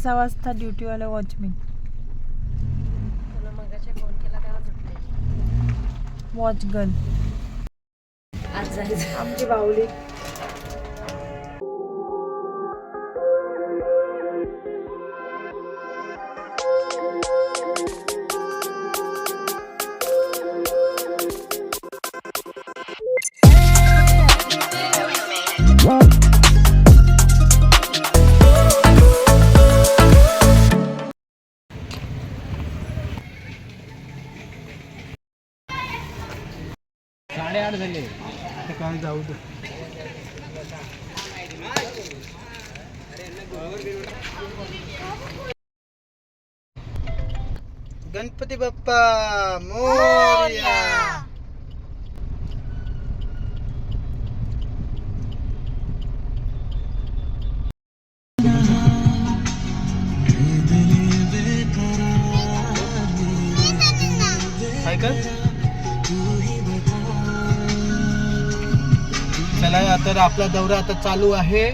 सहा वाजता ड्युटीवाला watchman watch girl आमची बावली बाप्पा मोरया चला तर आपला दौरा आता चालू आहे.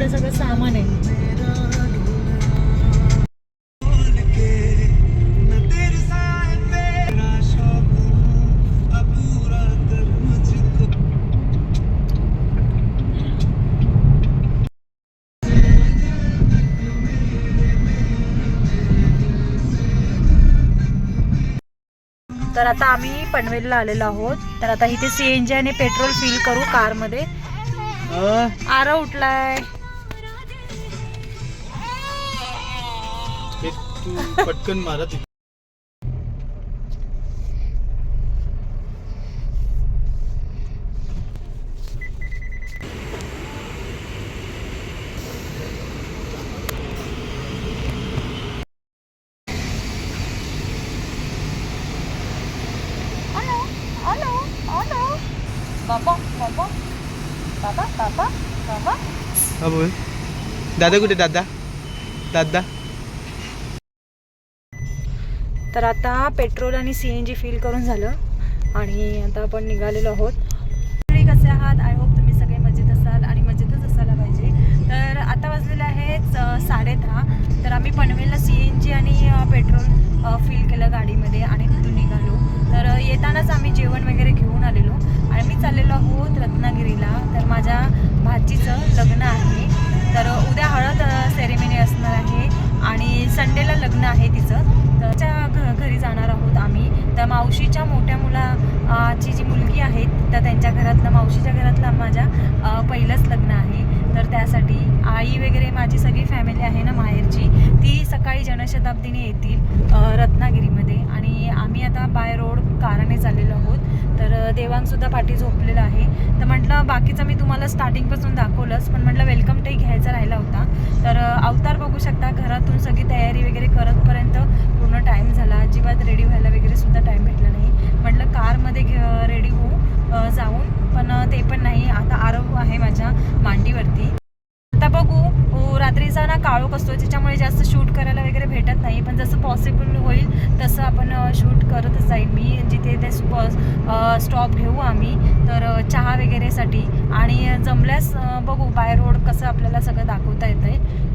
एवढं सगळं सामान आहे. तेरे आता आम्ही पनवेलला आलेलो आहोत. तर आता इथे सीएनजी आणि पेट्रोल फिल करू कारमध्ये. आरव उठलाय. तू पटकन हा बोल. दादा कुठे? दादा? दादा? तर आता पेट्रोल आणि सी एन जी फिल करून झालं आणि आता आपण निघालेलो आहोत. तुम्ही कसे आहात? आय होप तुम्ही सगळे मजेत असाल आणि मजेतच असायला पाहिजे. तर आता वाजलेलं आहे अ, साडेदहा. तर आम्ही पनवेलला सी एन जी आणि पेट्रोल फील फिल केलं गाडीमध्ये आणि तिथून निघालो. तर येतानाच आम्ही जेवण वगैरे घेऊन आलेलो. घरातलं मावशीच्या घरातलं माझ्या पहिलंच लग्न आहे. तर त्यासाठी आई वगैरे माझी सगळी फॅमिली आहे ना माहेरची. ती सकाळी जनशताब्दीने येतील रत्नागिरीमध्ये. आणि आम्ही आता बाय रोड कारने चाललेलो आहोत. तर देवांसुद्धा पाठी झोपलेलं आहे. तर म्हटलं बाकीचं मी तुम्हाला स्टार्टिंगपासून दाखवलंच. पण म्हटलं वेलकम टे घ्यायचा राहिला होता. तर अवतार बघू शकता. घरातून सगळी तयारी वगैरे करतपर्यंत पूर्ण टाईम झाला. अजिबात रेडी व्हायला वगैरे सुद्धा टाईम भेटला नाही. म्हटलं कारमध्ये घे होऊ अ, जाऊन पण अ, ते पण नाही. आता आरव आहे माझ्या मांडीवरती. आता बघू रात्रीचा ना काळोख असतो त्याच्यामुळे जास्त शूट करायला वगैरे भेटत नाही. पण जसं पॉसिबल होईल तसं आपण शूट करतच जाईल. मी जिथे ते स्टॉप घेऊ आम्ही तर चहा वगैरेसाठी. आणि जमल्यास बघू बाय रोड कसं आपल्याला सगळं दाखवता येतं आहे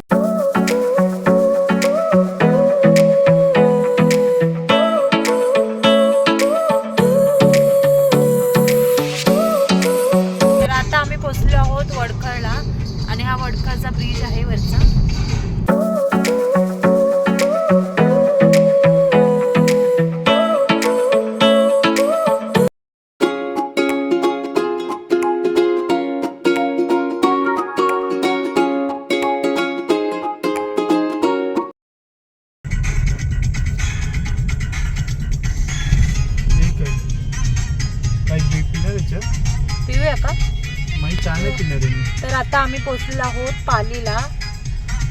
पोचलेलो आहोत पालीला.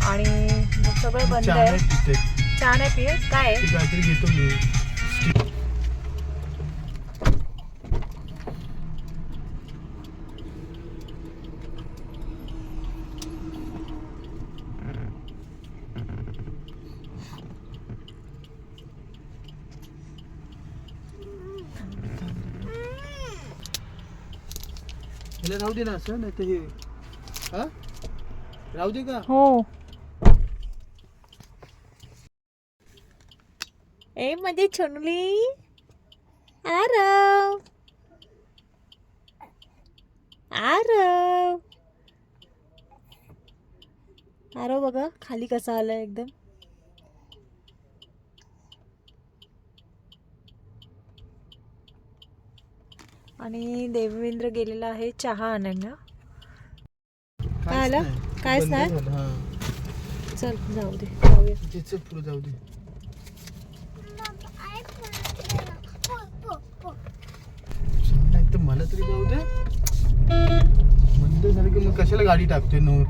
आणि मग सगळं बंद आहे. चहा नाही पिये काय आहे? घेतो मी. राहू दे ना असं नाही तर हे हा? राहू दे का? हो. ए मध्ये छोनली. आरव आरव आरव बघा खाली कसा आलाय एकदम. आणि देवेंद्र गेलेला आहे चहा आणायला. काय आलं? बंद नाही? चल जाऊ दे. जाऊया तिचं पुढे जाऊ दे. मला तरी जाऊ दे. बंद झालं की मग कशाला गाडी टाकतोय नूर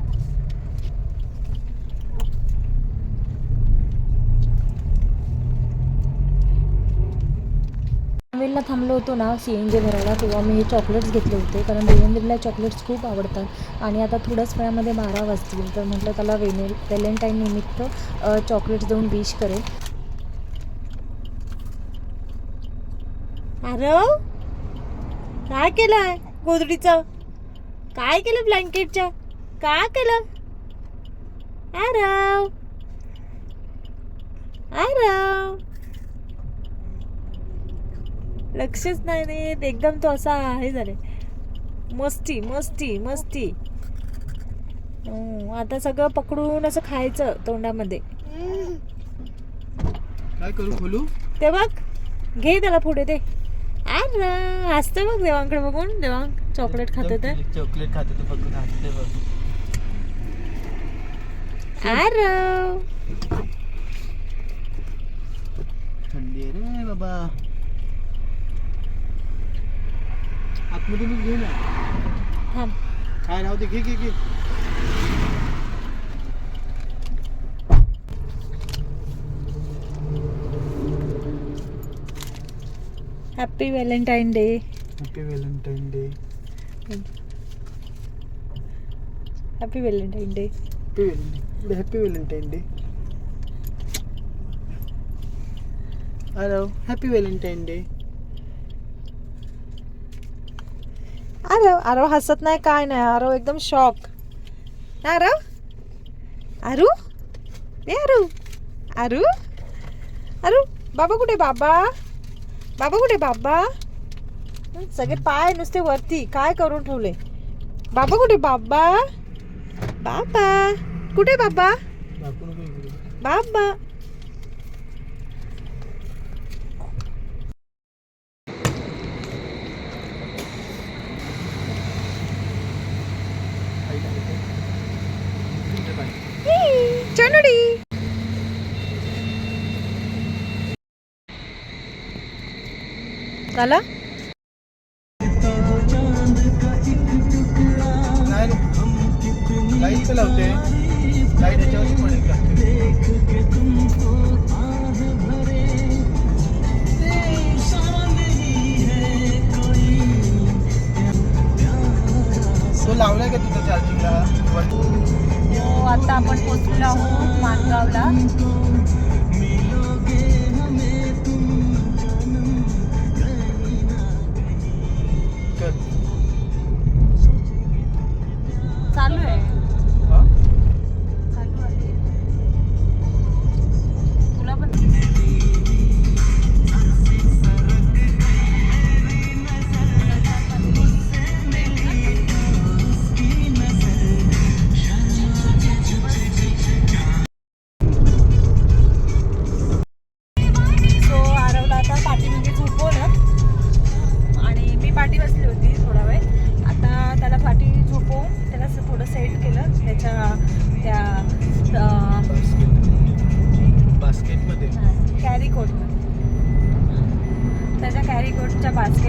देवेंद्रला थांबलो होतो ना सी एन जी भरायला तेव्हा मी हे चॉकलेट्स घेतले होते. कारण देवेंद्रला चॉकलेट्स खूप आवडतात. आणि आता थोड्याच वेळामध्ये बारा वाजतील. तर म्हटलं त्याला वेने व्हॅलेंटाईन निमित्त चॉकलेट्स देऊन विश करेल अरे हो? काय केलं गोदडीचं काय केलं ब्लँकेटच्या काय केलं? आरव आरव लक्षच नाही देत एकदम तो असा हे झाले मस्ती मस्ती मस्ती. आता सगळं पकडून असं खायचं तोंडामध्ये. काय करू खोलू? ते बघ घे त्याला पुढे ते. हसते बघ देवांकडे बघून देवांग चॉकलेट खाते ते चॉकलेट खाते ते फक्त हसते बघ. अरे थंडी रे बाबा. आतमध्ये मी घे ना काय राहू दे घे घे घे. Happy Valentine day happy Valentine day happy Valentine day happy happy Valentine day hello happy Valentine day Aarav Aarav हसत नाही काय नाही आरव एकदम शॉक आरव आरू? ए आरू? आरू? आरू बाबा कुठे बाबा? बाबा कुठे बाबा? सगळे पाय नुसते वरती काय करून ठेवले? बाबा कुठे बाबा? बाबा? कुठे बाबा. बाबा आईला येते. इकडे बाय. चनुडी झाला नाही रे. लाइट तर लावते लाइट याच्यावरच पडेल का? तो लावलाय का चार्जिंगला हो आता आपण पोचलेलो आहोत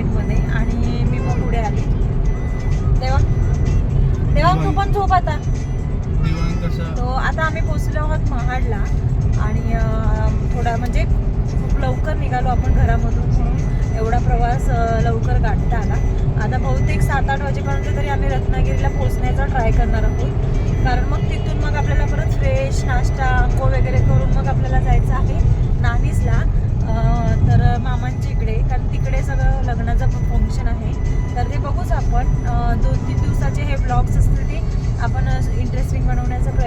बास्केटमध्ये आणि मी मग पुढे आली. तेव्हा? तेव्हा तू पण झोप आता. तो आता आम्ही पोचलो आहोत महाडला आणि थोडा म्हणजे खूप लवकर निघालो आपण घरामधून म्हणून. एवढा प्रवास लवकर गाठता आला. आता बहुतेक सात आठ वाजेपर्यंत तरी आम्ही रत्नागिरीला पोहोचण्याचा ट्राय करणार आहोत. कारण मग तिथून मग आपल्याला परत फ्रेश नाश्ता अंघोळ वगैरे करून मग आपल्याला जायचं आहे. नानीसला अं, तर मामांच्या इकडे कारण तिकडे सगळं लग्नाचं फंक्शन आहे. तर ते बघूच आपण दोन तीन दिवसाचे हे ब्लॉग्स असतील ते आपण इंटरेस्टिंग बनवण्याचा प्रयत्न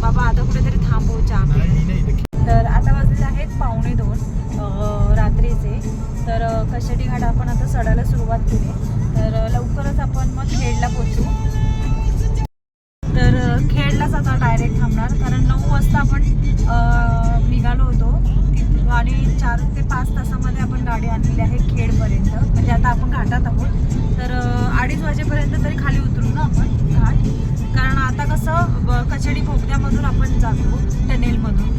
बाबा आता कुठेतरी थांबव चहा तर आता वाजलेले आहेत पावणे दोन रात्रीचे. तर कशाटी घाट आपण आता चढायला सुरुवात केली. तर लवकरच आपण मग खेडला पोचू तर खेडलाच आता डायरेक्ट थांबणार. कारण नऊ वाजता आपण निघालो होतो. आणि चार ते पाच तासामध्ये आपण गाडी आणलेली आहे खेडपर्यंत. म्हणजे आता आपण घाटात आहोत. तर अडीच वाजेपर्यंत तरी खाली उतरू ना आपण. कारण आता कसं कचडी कचेडी आपण जातो टनेलमधून.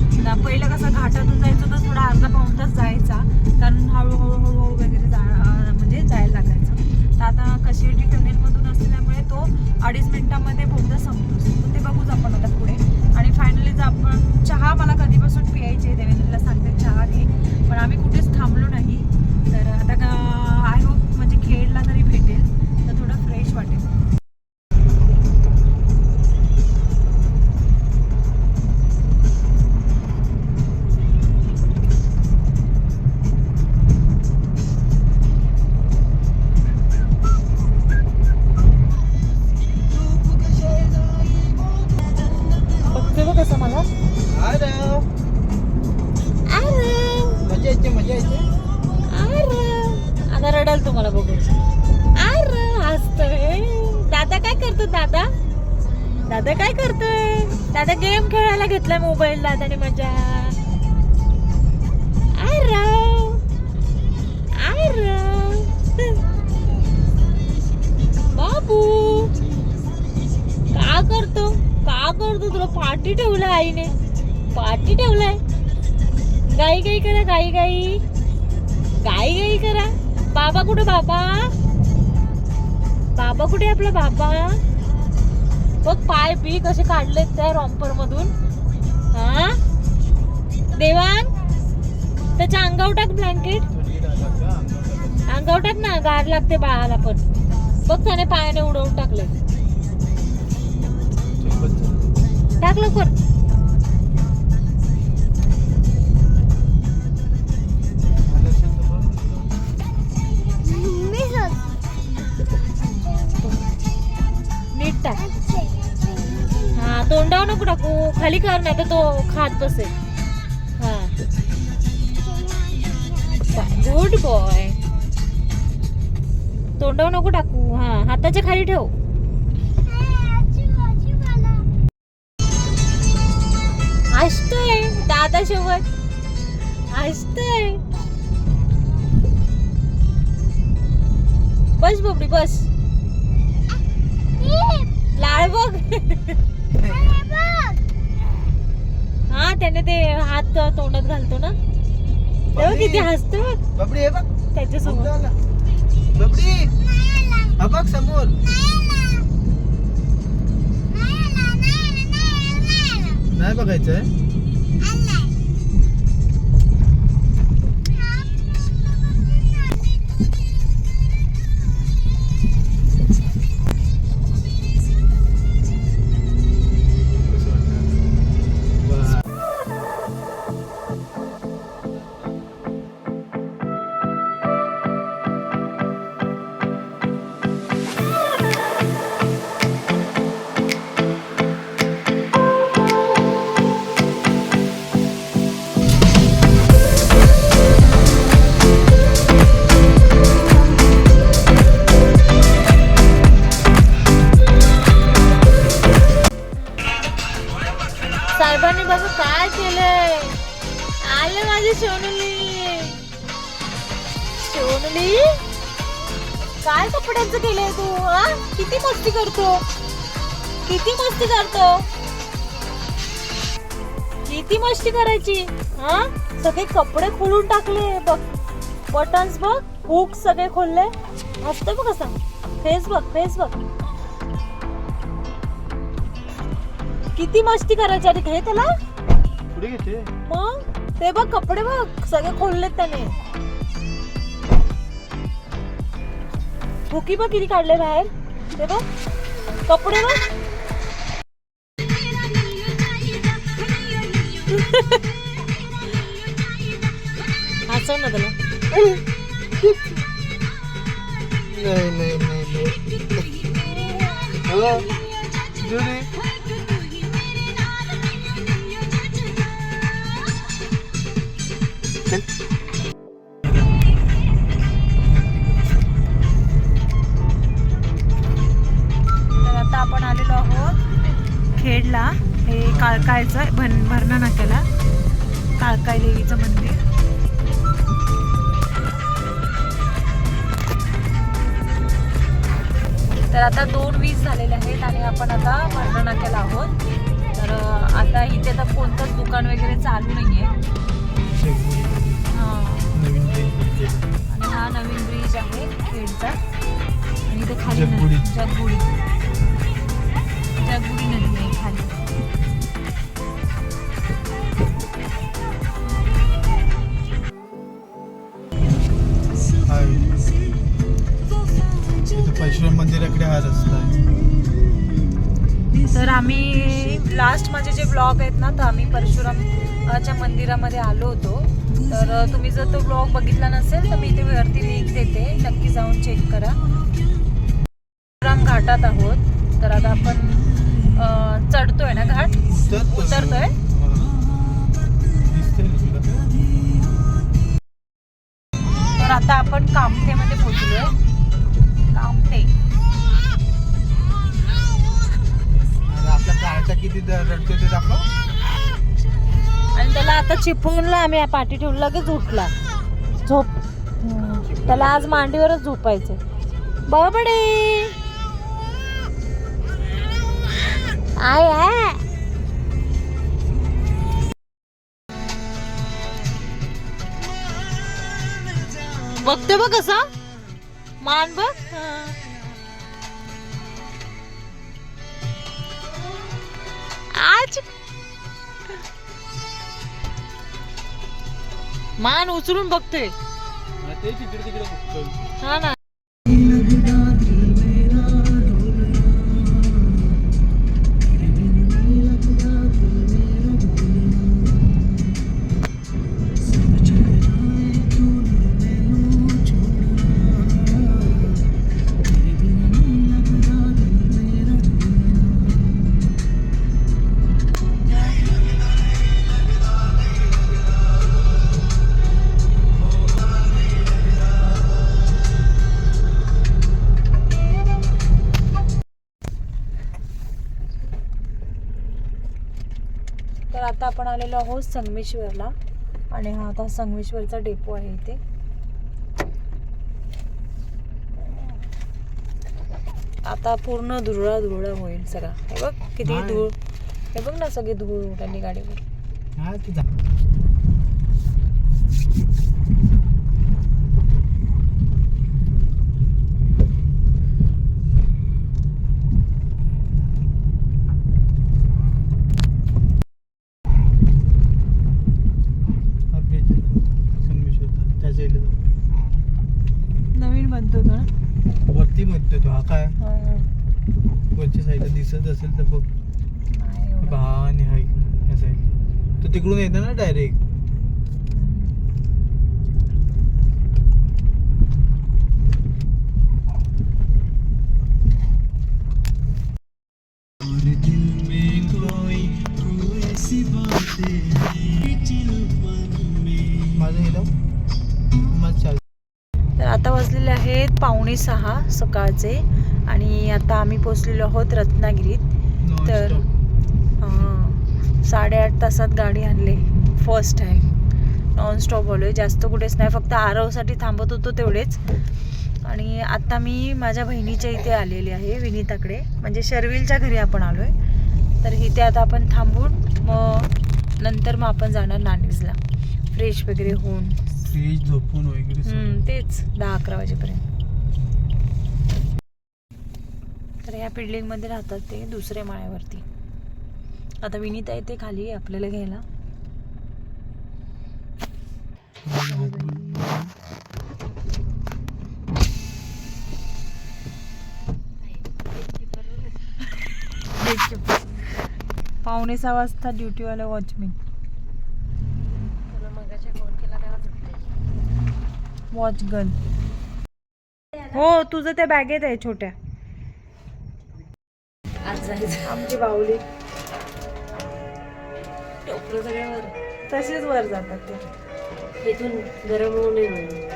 पहिलं कसं घाटातून जायचं तर थोडा अर्धा पाऊण तास जायचा. कारण हळूहळू हळूहळू वगैरे जा म्हणजे जायला लागायचं. तर आता कशेडी टनेलमधून असल्यामुळे दादा करतो दादा? दादा काय करतोय? दादा गेम खेळायला घेतलाय मोबाईलला त्याने मजा आय राव. बाबू. का करतो? का करतो तुला? पाठी ठेवलं आईने. पाठी ठेवलाय. गाई गाई करा गाई गाई. गाई गाई करा. बाबा कुठे बाबा? बाबा कुठे आपला बाबा? बघ पाय बी कसे काढलेत त्या रॉम्पर मधून. हा? देवांग त्याच्या अंगावर टाक ब्लँकेट अंगावर टाक ना गार लागते बाळाला पण. बघ त्याने पायाने उडवून टाकले टाक लवकर. नीट टाक. हा तोंडावर नको टाकू. खाली कर नाही तर तो खात बसेल. हा. गुड बॉय तोंडावर नको टाकू. हा हाताच्या खाली ठेव. हसतोय दादा सोबत हसतोय. बस बबडी बस. लाळ बघ. हा त्याने ते हात तोंडात घालतो ना. तेव्हा किती हसतो बघ. हे त्याच्यासमोर. हा बघ समोर. नाही बघायचंय. मस्ती करतो. किती मस्ती करतो? किती मस्ती करायची? हा? सगळे कपडे खोलून टाकले बघ. बटन्स बघ हुक सगळे खोलले. हसते बघ कसं फेस बघ फेस बघ. किती मस्ती करायची अरे घे त्याला. मग? ते बघ कपडे बघ. सगळे खोललेत त्याने. हुकी बघ किती काढले बाहेर. ते बघ कपडे बघ हसव ना त्याला नाही नाही नाही हॅलो जुली काळकायचं भन भरणा नाक्याला काळकाय देवीचं मंदिर. तर आता दोन वीस झालेले आहेत आणि आपण आता भरणा नाक्याला आहोत. तर आता इथे तर कोणतंच दुकान वगैरे चालू हां. नवीन काही आणि हा नवीन ब्रिज आहे खेडचा. आणि इथे खाली जगबुडी. जगबुडी नदी आहे खाली. मंदिराकडे हा रस्ता आहे तर आम्ही लास्ट माझे जे ब्लॉग आहेत ना तर आम्ही परशुरामच्या मंदिरामध्ये आलो होतो. तर तुम्ही जर तो ब्लॉग बघितला नसेल तर मी इथे वरती लिंक देते. नक्की जाऊन चेक करा. परशुराम घाटात आहोत. तर आता आपण चढतोय ना घाट? उतरतो. उतरतोय? तर आता आपण कामठेमध्ये पोहोचलोय. कामठे. आणि किती रडतो ते दाखव. आणि त्याला आता चिपळूणला आम्ही पाठी ठेवून लगेच उठला. झोप. त्याला आज मांडीवरच झोपायचं बाबडे! आय आय! बघते बघ कसा. मान बघ. आज? मान उचलून बघतोय हा, ते तिकडे तिकडे बघतोय. हा ना. आपण आलेलो आहोत संगमेश्वरला. आणि हा आता संगमेश्वरचा डेपो आहे इथे. आता पूर्ण धुरळा धुरळा होईल सगळा. हे बघ किती. धूळ. हे बघ ना सगळी धूळ उडली गाडीवर हा ते जा. हा bridge आहे. संगमेश्वरचा. त्या साईडला जाऊ. नवीन बनतो तो ना वरती हा काय. वरच्या साईडला दिसत असेल तर बघ. नाही एवढं. हा आणि हा या साईड तो तिकडून येतो ना डायरेक्ट? माझं आता वाजलेले आहेत पावणे सहा सकाळचे आणि आता आम्ही पोचलेलो आहोत रत्नागिरीत. तर साडेआठ तासात गाडी आणली. फर्स्ट टाईम नॉनस्टॉप आलो आहे जास्त कुठेच नाही. फक्त आरवसाठी थांबत होतो तेवढेच. आणि आता मी माझ्या बहिणीच्या इथे आलेली आहे विनीताकडे. म्हणजे शर्विलच्या घरी आपण आलो आहे तर इथे आता आपण थांबून मग नंतर मग आपण जाणार नाणीजला फ्रेश वगैरे होऊन. फ्रीज झोपून वगैरे. हम्म, तेच दहा अकरा वाजेपर्यंत. तर ह्या बिल्डिंगमध्ये राहतात ते दुसऱ्या माळ्यावरती. आता विनीता येते खाली आपल्याला घ्यायला. पावणे सहा वाजता ड्युटीवाला वॉचमॅन तुला मगाशी फोन केला तेव्हा सुटले वॉच गन. हो तुझं त्या बॅगेत आहे छोट्या. आज जायचं आमची बाहुली. टोपलं सगळ्यावर. तसेच वर जातात ते. इथून गरम होऊ नये म्हणून.